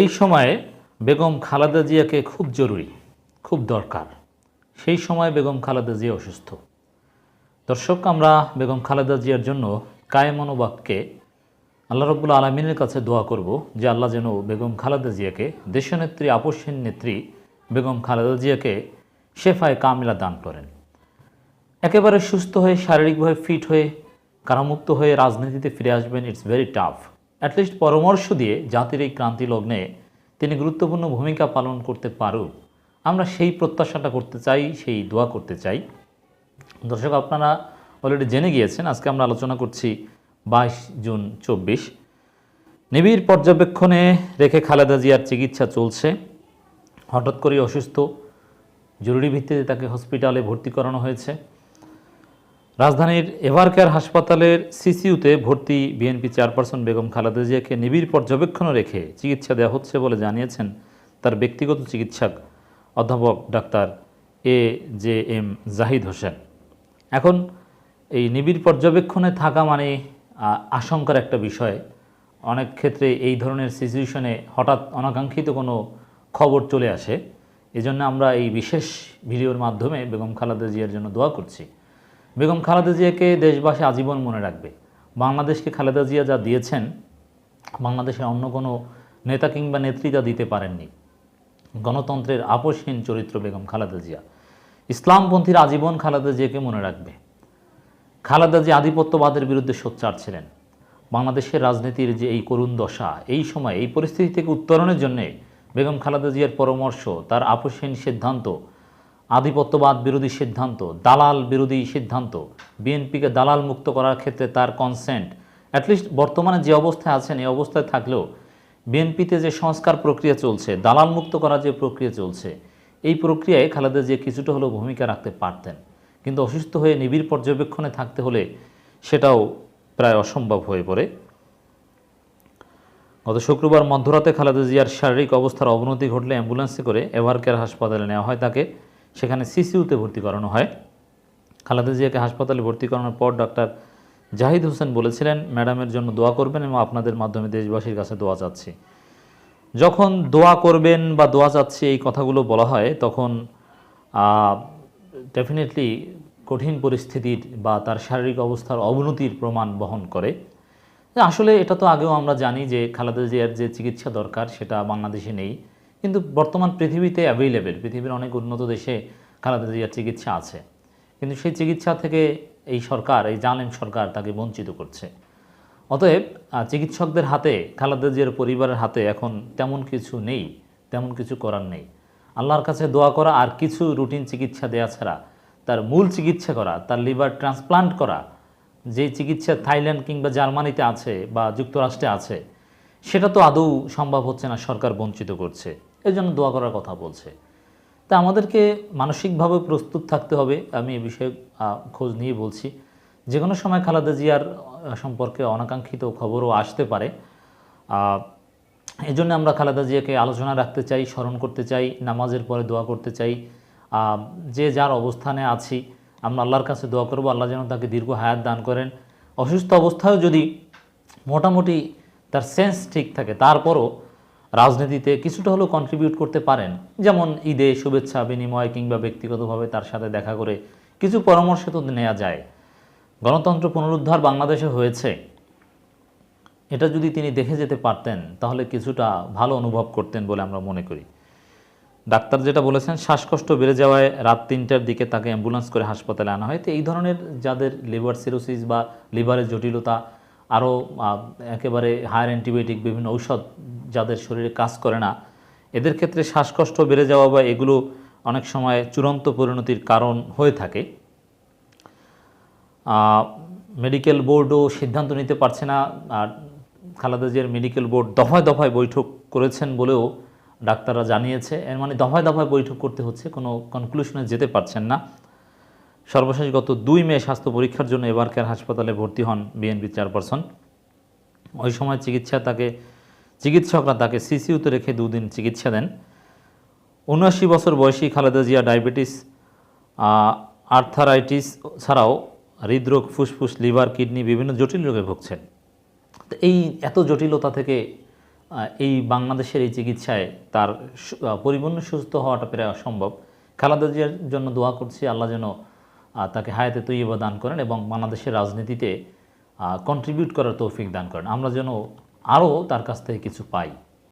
এই সময়ে বেগম খালেদা জিয়াকে খুব জরুরি, খুব দরকার। সেই সময় বেগম খালেদা জিয়া অসুস্থ। দর্শক, আমরা বেগম খালেদা জিয়ার জন্য কায়মনোবাক্যে আল্লাহ রব্বুল আলমিনের কাছে দোয়া করব যে আল্লাহ যেন বেগম খালেদা জিয়াকে দেশনেত্রী আপসহীন নেত্রী বেগম খালেদা জিয়াকে শেফায় কামিলা দান করেন। একেবারে সুস্থ হয়ে, শারীরিকভাবে ফিট হয়ে, কারামুক্ত হয়ে রাজনীতিতে ফিরে আসবেন ইটস ভেরি টাফ অ্যাটলিস্ট পরামর্শ দিয়ে জাতির এই ক্রান্তি লগ্নে তিনি গুরুত্বপূর্ণ ভূমিকা পালন করতে পারুক। আমরা সেই প্রত্যাশাটা করতে চাই, সেই দোয়া করতে চাই। দর্শক, আপনারা অলরেডি জেনে গিয়েছেন, আজকে আমরা আলোচনা করছি বাইশ জুন চব্বিশ। নিবিড় পর্যবেক্ষণে রেখে খালেদা জিয়ার চিকিৎসা চলছে। হঠাৎ করেই অসুস্থ। জরুরি ভিত্তিতে তাকে হসপিটালে ভর্তি করানো হয়েছে। রাজধানীর এভারকেয়ার হাসপাতালের সিসিউতে ভর্তি বিএনপি চেয়ারপারসন বেগম খালেদা জিয়াকে নিবিড় পর্যবেক্ষণে রেখে চিকিৎসা দেওয়া হচ্ছে বলে জানিয়েছেন তার ব্যক্তিগত চিকিৎসক অধ্যাপক doctor A J M Zahid Hossain. এখন এই নিবিড় পর্যবেক্ষণে থাকা মানে আশঙ্কার একটা বিষয়। অনেক ক্ষেত্রে এই ধরনের সিচুয়েশনে হঠাৎ অনাকাঙ্ক্ষিত কোনো খবর চলে আসে। এজন্য আমরা এই বিশেষ ভিডিওর মাধ্যমে বেগম খালেদা জিয়ার জন্য দোয়া করছি। বেগম খালেদা জিয়াকে দেশবাসী আজীবন মনে রাখবে। বাংলাদেশকে খালেদা জিয়া যা দিয়েছেন, বাংলাদেশের অন্য কোনো নেতা কিংবা নেত্রী যা দিতে পারেননি। গণতন্ত্রের আপসহীন চরিত্র বেগম খালেদা জিয়া। ইসলামপন্থীর আজীবন খালেদা জিয়াকে মনে রাখবে। খালেদা জিয়া আধিপত্যবাদের বিরুদ্ধে সোচ্চার ছিলেন। বাংলাদেশের রাজনীতির যে এই করুণ দশা, এই সময় এই পরিস্থিতি থেকে উত্তরণের জন্যে বেগম খালেদা জিয়ার পরামর্শ, তার আপসহীন সিদ্ধান্ত আধিপত্যবাদ বিরোধী সিদ্ধান্ত, দালাল বিরোধী সিদ্ধান্ত, বিএনপিকে দালাল মুক্ত করার ক্ষেত্রে তার কনসেন্ট অ্যাটলিস্ট বর্তমানে যে অবস্থায় আছেন, এই অবস্থায় থাকলেও বিএনপিতে যে সংস্কার প্রক্রিয়া চলছে, দালাল মুক্ত করার যে প্রক্রিয়া চলছে, এই প্রক্রিয়ায় খালেদা যে কিছুটা হলেও ভূমিকা রাখতে পারতেন। কিন্তু অসুস্থ হয়ে নিবিড় পর্যবেক্ষণে থাকতে হলে সেটাও প্রায় অসম্ভব হয়ে পড়ে। গত শুক্রবার মধ্যরাতে খালেদা জিয়ার শারীরিক অবস্থার অবনতি ঘটলে অ্যাম্বুলেন্সে করে এভারকেয়ার হাসপাতালে নেওয়া হয় তাকে। সেখানে সিসিউতে ভর্তি করানো হয়। খালেদা জিয়াকে হাসপাতালে ভর্তি করানোর পর ডক্টর জাহিদ হোসেন বলেছিলেন, ম্যাডামের জন্য দোয়া করবেন এবং আপনাদের মাধ্যমে দেশবাসীর কাছে দোয়া চাচ্ছি। যখন দোয়া করবেন বা দোয়া চাচ্ছি এই কথাগুলো বলা হয়, তখন ডেফিনেটলি কঠিন পরিস্থিতির বা তার শারীরিক অবস্থার অবনতির প্রমাণ বহন করে। আসলে এটা তো আগেও আমরা জানি যে খালেদা জিয়ার যে চিকিৎসা দরকার, সেটা বাংলাদেশে নেই। কিন্তু বর্তমান পৃথিবীতে অ্যাভেলেবেল পৃথিবীর অনেক উন্নত দেশে খালেদা জিয়ার চিকিৎসা আছে। কিন্তু সেই চিকিৎসা থেকে এই সরকার, এই জালেম সরকার তাকে বঞ্চিত করছে। অতএব চিকিৎসকদের হাতে, খালেদা জিয়ার পরিবারের হাতে এখন তেমন কিছু নেই, তেমন কিছু করার নেই। আল্লাহর কাছে দোয়া করা আর কিছু রুটিন চিকিৎসা দেওয়া ছাড়া, তার মূল চিকিৎসা করা, তার লিভার ট্রান্সপ্লান্ট করা, যে চিকিৎসা থাইল্যান্ড কিংবা জার্মানিতে আছে বা যুক্তরাষ্ট্রে আছে, সেটা তো আদৌ সম্ভব হচ্ছে না সরকার বঞ্চিত করছে। এই জন্য দোয়া করার কথা বলছে। তা আমাদেরকে মানসিকভাবে প্রস্তুত থাকতে হবে আমি এ বিষয়ে খোঁজ নিয়ে বলছি। যে কোনো সময় খালেদা জিয়ার সম্পর্কে অনাকাঙ্ক্ষিত খবরও আসতে পারে। আহ, এই জন্য আমরা খালেদা জিয়াকে আলোচনা রাখতে চাই স্মরণ করতে চাই নামাজের পরে দোয়া করতে চাই। যে যার অবস্থানে আছি আমরা আল্লাহর কাছে দোয়া করব আল্লাহ যেন তাকে দীর্ঘ হায়াত দান করেন। অসুস্থ অবস্থায়ও যদি মোটামুটি তার সেন্স ঠিক থাকে তারপরও রাজনীতিতে কিছুটা হলেও কন্ট্রিবিউট করতে পারেন। যেমন ঈদে শুভেচ্ছা, বিনিময় কিংবা ব্যক্তিগতভাবে তার সাথে দেখা করে কিছু পরামর্শ তো নেওয়া যায়। গণতন্ত্র পুনরুদ্ধার বাংলাদেশে হয়েছে। এটা যদি তিনি দেখে যেতে পারতেন, তাহলে কিছুটা ভালো অনুভব করতেন বলে আমরা মনে করি। ডাক্তার যেটা বলেছেন, শ্বাসকষ্ট বেড়ে যাওয়ায় রাত তিনটার দিকে তাকে অ্যাম্বুলেন্স করে হাসপাতালে আনা হয়। তো এই ধরনের যাদের লিভার সিরোসিস বা লিভারের জটিলতা আরও একেবারে হায়ার অ্যান্টিবায়োটিক বিভিন্ন ঔষধ যাদের শরীরে কাজ করে না, এদের ক্ষেত্রে শ্বাসকষ্ট বেড়ে যাওয়া বা এগুলো অনেক সময় চূড়ান্ত পরিণতির কারণ হয়ে থাকে। মেডিকেল বোর্ডও সিদ্ধান্ত নিতে পারছে না, আর খালেদা জিয়ার মেডিকেল বোর্ড দফায় দফায় বৈঠক করেছেন বলেও ডাক্তাররা জানিয়েছে। এর মানে দফায় দফায় বৈঠক করতে হচ্ছে, কোনো কনক্লুশনে যেতে পারছেন না। সর্বশেষ গত দুই মে স্বাস্থ্য পরীক্ষার জন্য এবারকার হাসপাতালে ভর্তি হন বিএনপি চেয়ারপারসন। ওই সময় চিকিৎসা তাকে চিকিৎসকরা তাকে সিসিউতে রেখে দুদিন চিকিৎসা দেন। উনআশি বছর বয়সী খালেদা জিয়া ডায়াবেটিস আর্থারাইটিস ছাড়াও হৃদরোগ, ফুসফুস, লিভার, কিডনি বিভিন্ন জটিল রোগে ভুগছেন। তো এই এত জটিলতা থেকে এই বাংলাদেশের এই চিকিৎসায় তার পরিপূর্ণ সুস্থ হওয়াটা প্রায় অসম্ভব। খালেদা জিয়ার জন্য দোয়া করছি, আল্লাহ যেন তাকে হায়াতে তৈবা দান করেন এবং বাংলাদেশের রাজনীতিতে কন্ট্রিবিউট করার তৌফিক দান করেন। আমরা যেন আরও তার কাছ থেকে কিছু পাই।